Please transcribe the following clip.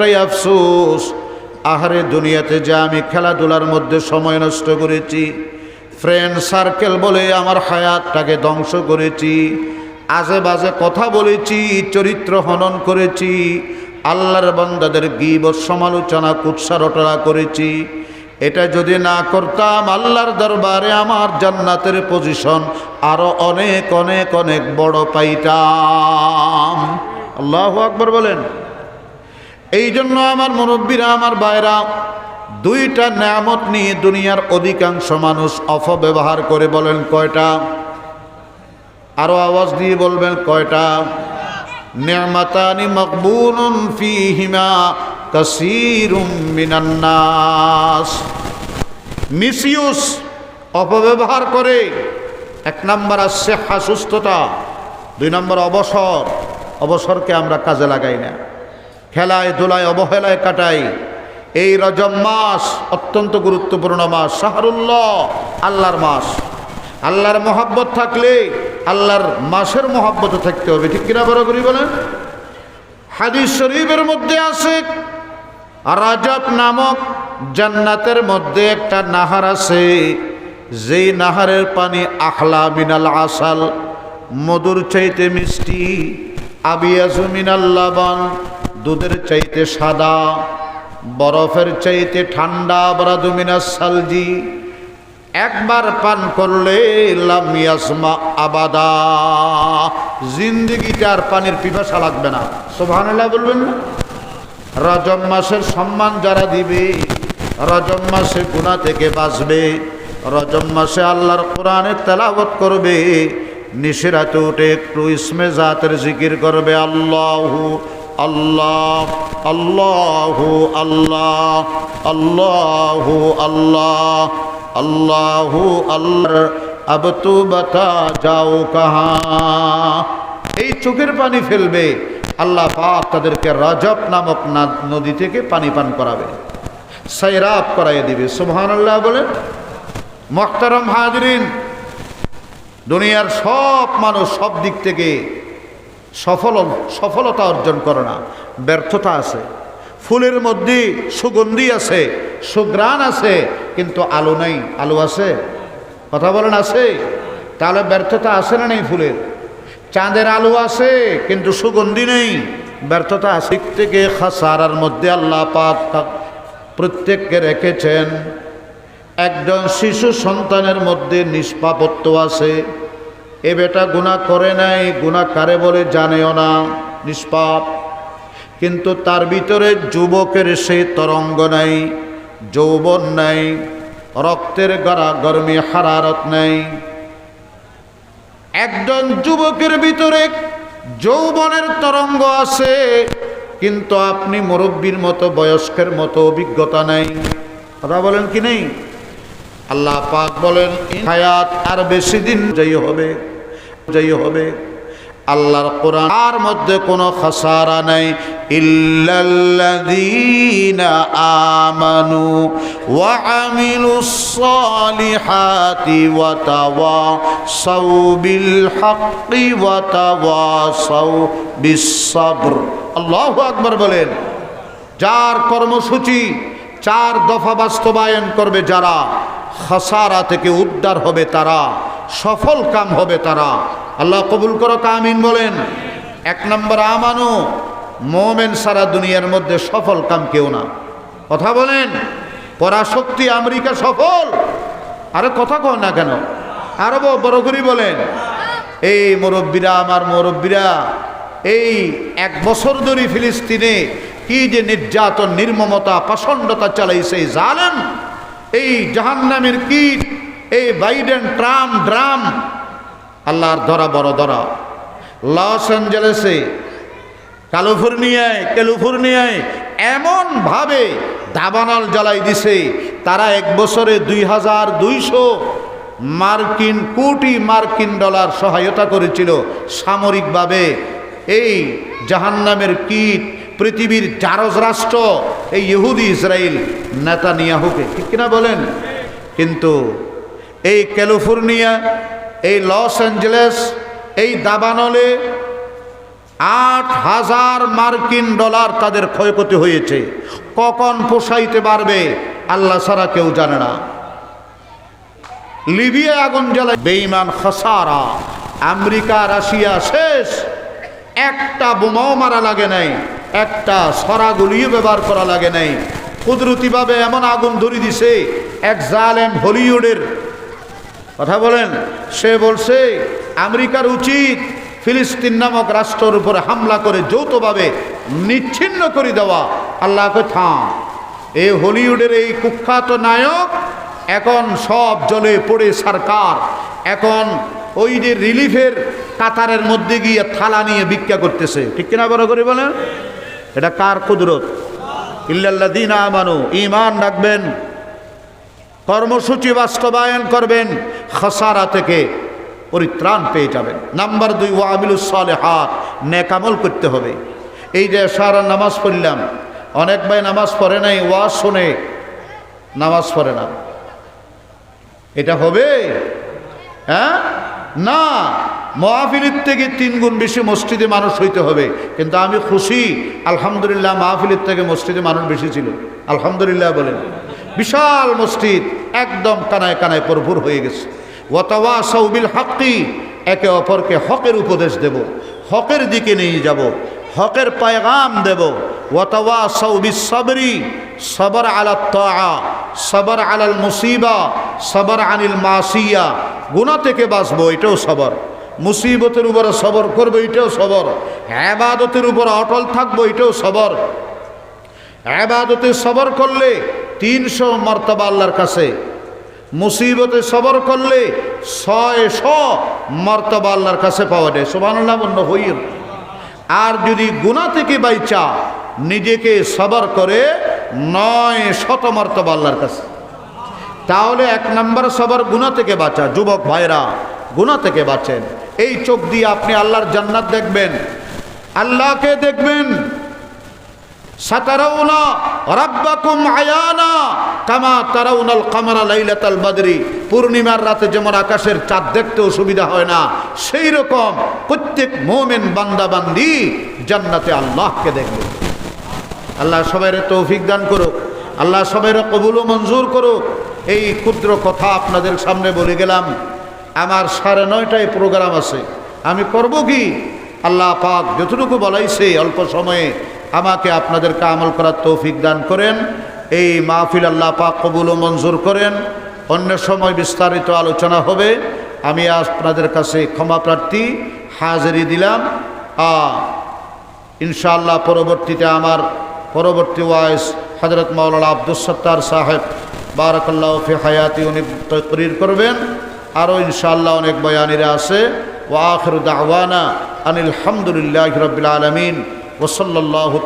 একটাই আফসোস, আহারে দুনিয়াতে যে আমি খেলাধুলার মধ্যে সময় নষ্ট করেছি ফ্রেন্ড সার্কেল বলে আমার হায়াতটাকে ধ্বংস করেছি, আজে বাজে কথা বলেছি, চরিত্র হনন করেছি, আল্লাহর বান্দাদের গিব সমালোচনা কুৎসারটনা করেছি, এটা যদি না করতাম আল্লাহর দরবারে আমার জান্নাতের পজিশন আরও অনেক অনেক অনেক বড় পাইতাম। আল্লাহ আকবর বলেন। এই জন্য আমার মুরব্বীরা, আমার বাইরা দুইটা নামত নিয়ে দুনিয়ার অধিকাংশ মানুষ অপব্যবহার করে বলেন, কয়টা? আরও আওয়াজ দিয়ে বলবেন, কয়টা? নিয়ামাতানি মকবুলুন ফিহিমা কাসীরুম মিনান নাস। মিসইউজ অপব্যবহার করে, এক নাম্বার আসছে সুস্থতা দুই নম্বর অবসর। অবসরকে আমরা কাজে লাগাই না। খেলায়, ধুলায়, অবহেলায় কাটাই এই রজম মাস অত্যন্ত গুরুত্বপূর্ণ মাস। শাহরুল্লাহ, আল্লাহর মাস। আল্লাহর মহাব্বত থাকলে আল্লাহর মাসের মহাব্বত থাকতে হবে। ঠিক কিনা বড় করি বলেন? হাদিস শরীফের মধ্যে আছে, রাজব নামক জান্নাতের মধ্যে একটা নাহার আছে। যেই নাহারের পানি আখলা মিনাল আসাল, মধুর চাইতে মিষ্টি, আবিয়াজু মিনাল লাবান। দুধের চাইতে সাদা, বরফের চাইতে ঠান্ডা বরাদু মিনাস সালজি। একবার পান করলে লামিয়াসমা আবাদা। জিন্দিগিতে আর পানির পিপাসা লাগবে না। সোভানুল্লাহ বলবেন না? রজম মাসের সম্মান যারা দিবে রজম মাসে গুণা থেকে বাঁচবে রজম মাসে আল্লাহর কোরআনে তেলাবত করবে, নিশিরাতে উঠে একটু ইসমে জাতের জিকির করবে আল্লাহু আল্লাহ, আল্লাহু আল্লাহ আল্লাহু আল্লাহ, আল্লাহু আব তু বতা যাও কাহা। এই চোখের পানি ফেলবে, আল্লাহ পাক তাদেরকে রজব নামক নদী থেকে পানি পান করাবে সাইরাপ করাইয়ে দিবে। সুবহান আল্লাহ বলেন মখতারম হাজরিন, দুনিয়ার সব মানুষ সব দিক থেকে সফল সফলতা অর্জন করে না। ব্যর্থতা আছে। ফুলের মধ্যে সুগন্ধি আছে সুগ্রাণ আছে, কিন্তু আলো নাই। আলো আছে? কথা বলেন, আছে? তাহলে ব্যর্থতা আছে না নেই ফুলের? চাঁদের আলো আছে, কিন্তু সুগন্ধি নেই। ব্যর্থতা আছে। থেকে খাসারার মধ্যে আল্লাহ পাক প্রত্যেককে রেখেছেন। একজন শিশু সন্তানের মধ্যে নিষ্পাপত্ব আছে। এ বেটা গুণা করে নাই গুণা কারে বলে জানেও না, নিষ্পাপ। কিন্তু তার ভিতরে যুবকের সেই তরঙ্গ নাই, যৌবন নাই, রক্তের গড়া গরমি হারারত নাই। একজন যুবকের ভিতরে যৌবনের তরঙ্গ আছে, কিন্তু আপনি মুরব্বীর মতো, বয়স্কের মতো অভিজ্ঞতা নাই। কথা বলেন কি নেই? আল্লাহ পাক বলেন হায়াত আর বেশি দিন যাই হবে। যাই হবে। আল্লাহর কোরআন আর মধ্যে কোনো খসারা নাই। ইল্লাল্লাযীনা আমানু আকবার বলেন, যার কর্মসূচি, চার দফা বাস্তবায়ন করবে যারা খাসারা থেকে উদ্ধার হবে তারা, সফল কাম হবে তারা। আল্লাহ কবুল করো কামিন বলেন। এক নম্বর, আমানু, মোমেন সারা দুনিয়ার মধ্যে সফল কাম কেউ না। কথা বলেন, পরাশক্তি আমেরিকা সফল। আরে কথা কন না কেন? আরও বড় করি বলেন, এই মুরব্বীরা আমার মুরব্বীরা, এই এক বছর ধরে ফিলিস্তিনে কি যে নির্যাতন, নির্মমতা, পাষণ্ডতা চালাইছে জালেম এই জাহান্নামের কীট, এই বাইডেন ট্রাম ড্রাম, আল্লাহর ধরা বড় ধরা। লস অ্যাঞ্জেলেসে, ক্যালিফোর্নিয়ায় ক্যালিফোর্নিয়ায় এমনভাবে দাবানল জ্বালাই দিছে, তারা এক বছরে দুই হাজার দুইশো মার্কিন, কোটি মার্কিন ডলার সহায়তা করেছিল সামরিকভাবে। এই জাহান্নামের কীট পৃথিবীর জারজ রাষ্ট্র, এই ইহুদি ইসরায়েল নেতানিয়াহুকে। ঠিক কিনা বলেন? কিন্তু এই ক্যালিফোর্নিয়া, এই লস অ্যাঞ্জেলেস, এই দাবানলে আট হাজার মার্কিন ডলার তাদের ক্ষয়ক্ষতি হয়েছে। কখন পোষাইতে পারবে, আল্লাহ ছাড়া কেউ জানে না। লিবিয়া আগুন জ্বালায় বেইমান খসারা, আমেরিকা, রাশিয়া শেষ। একটা বোমাও মারা লাগে নাই। একটা সরা গুলিও ব্যবহার করা লাগে নাই। কুদরতিভাবে এমন আগুন ধরি দিছে, এক জালেম হলিউডের। কথা বলেন, সে বলছে, আমেরিকার উচিত ফিলিস্তিন নামক রাষ্ট্রের উপরে হামলা করে যৌথভাবে নিচ্ছিন্ন করে দেওয়া। আল্লাহকে থাম। এই হলিউডের এই কুখ্যাত নায়ক এখন সব জলে পড়ে সরকার। এখন ওই যে রিলিফের কাতারের মধ্যে গিয়ে থালা নিয়ে ভিক্ষা করতেছে। ঠিক কিনা বড় করে বলেন? এটা কার কুদরত? ইল্লাল্লাহ দিন আমানু ইমান রাখবেন, কর্মসূচি বাস্তবায়ন করবেন, খসারা থেকে পরিত্রাণ পেয়ে যাবেন। নাম্বার দুই ওয়াবিলুস হাত নেকামল করতে হবে। এই যে সারা নামাজ পড়লাম, অনেক ভাই নামাজ পড়ে নাই, ওয়াজ শোনে নামাজ পড়ে না। এটা হবে? হ্যাঁ? না। মাহফিলের থেকে তিন গুণ বেশি মসজিদে মানুষ হইতে হবে। কিন্তু আমি খুশি, আলহামদুলিল্লাহ মাহফিলের থেকে মসজিদে মানুষ বেশি ছিল। আলহামদুলিল্লাহ বলেন। বিশাল মসজিদ একদম কানায় কানায় ভরপুর হয়ে গেছে। ওয়াতাওয়া সৌবিল হাক্কি, একে অপরকে হকের উপদেশ দেব, হকের দিকে নিয়ে যাব, হকের পায়গাম দেব। ওয়াতাওয়া সৌবি সবরি, সবর আলা তা সবর আলাল মুসিবা, সবর আনিল মাসিয়া। গুণা থেকে বাঁচবো, এটাও সবর। মুসিবতের উপরে সবর করব, এটাও সবর। আবাদতের উপর অটল থাকব, এটাও সবর। আবাদতে সবর করলে তিনশো মর্তবা আল্লাহর কাছে। মুসিবতে সবর করলে ছয় শ মর্তবা আল্লাহর কাছে পাওয়া যায়। সোবানুল্লাহ বন্য হইল। আর যদি গুণা থেকে বাইচা, নিজেকে সবর করে নয় শত মর্তবা আল্লাহর কাছে। তাহলে এক নম্বর সবার গুণা থেকে বাঁচা। যুবক ভাইরা গুণা থেকে বাঁচেন। এই চোখ দিয়ে আপনি আল্লাহর জান্নাত দেখবেন। আল্লাহকে দেখবেন। সাতারাউনা রাব্বাকুম আয়ানা কামা তারাউনাল কামারা লাইলাতাল বাদরি। পূর্ণিমার রাতে যেমন আকাশের চাঁদ দেখতেও সুবিধা হয় না সেই রকম প্রত্যেক মোমেন বান্দাবান্দি জান্নাতে আল্লাহকে দেখবে। আল্লাহ সবাই তৌফিক দান করুক, আল্লাহ সবাই কবুল মঞ্জুর করুক। এই ক্ষুদ্র কথা আপনাদের সামনে বলে গেলাম। আমার সাড়ে নয়টায় প্রোগ্রাম আছে। আমি করব কি? আল্লাহ পাক যতটুকু বলাইছে অল্প সময়ে আমাকে আপনাদেরকে আমল করার তৌফিক দান করেন। এই মাহফিল আল্লাহ পাক কবুল ও মঞ্জুর করেন। অন্য সময় বিস্তারিত আলোচনা হবে। আমি আপনাদের কাছে ক্ষমা প্রার্থী হাজারি দিলাম। ইনশাআল্লাহ পরবর্তীতে আমার পরবর্তী ওয়াইস হজরত মাওলানা আব্দুল সত্তার সাহেব বারাকাল্লাহ ফি হায়াতি উনি তকরির করবেন। আরও ইনশাল্লাহ অনেক বয়ানিরা আছে। ও আখর দাওয়ানা আনিল হামদুলিল্লাহ রবিল আলমিন। ওসল্লাহ